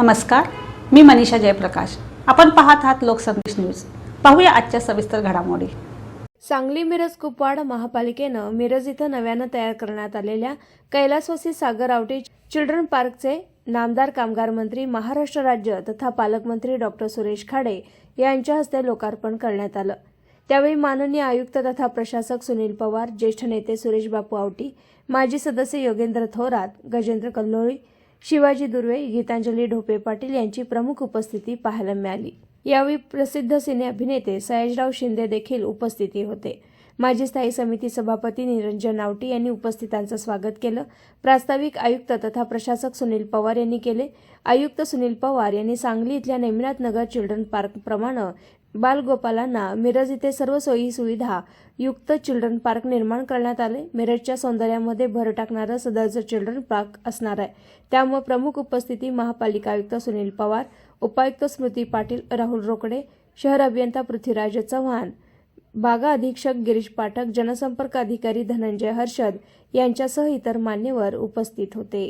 नमस्कार मी मनीषा जयप्रकाश. आपण पाहत आहात लोकसंदेश न्यूज. पाहूया आजच्या सविस्तर घडामोडी. सांगली मिरज कुपवाड महापालिकेनं मिरज इथं नव्यानं तयार करण्यात आलेल्या कैलासवासी सागर आवटी चिल्ड्रन पार्कचे नामदार कामगार मंत्री महाराष्ट्र राज्य तथा पालकमंत्री डॉक्टर सुरेश खाडे यांच्या हस्ते लोकार्पण करण्यात आलं. त्यावेळी माननीय आयुक्त तथा प्रशासक सुनील पवार ज्येष्ठ नेते सुरेश बापू आवटी माजी सदस्य योगेंद्र थोरात गजेंद्र कल्लोळी शिवाजी दुर्वे गीतांजली ढोपे पाटील यांची प्रमुख उपस्थिती पाहायला मिळाली. यावेळी प्रसिद्ध सिने अभिनेते सयाजराव शिंदे देखील उपस्थिती होते. माजी स्थायी समिती सभापती निरंजन आवटी यांनी उपस्थितांचं स्वागत केलं. प्रास्ताविक आयुक्त तथा प्रशासक सुनील पवार यांनी केले. आयुक्त सुनील पवार यांनी सांगली इथल्या नेमिनाथ नगर चिल्ड्रन पार्क प्रमाणे बालगोपालांना मिरज इथे सर्व सोयी सुविधा युक्त चिल्ड्रन पार्क निर्माण करण्यात आले. मिरजच्या सौंदर्यामध्ये भर टाकणारं सदरचं चिल्ड्रन पार्क असणार आहे. त्यामुळे प्रमुख उपस्थिती महापालिका आयुक्त सुनील पवार उपायुक्त स्मृती पाटील राहुल रोकडे शहर अभियंता पृथ्वीराज चव्हाण बागा अधीक्षक गिरीश पाठक जनसंपर्क अधिकारी धनंजय हर्षद यांच्यासह इतर मान्यवर उपस्थित होते.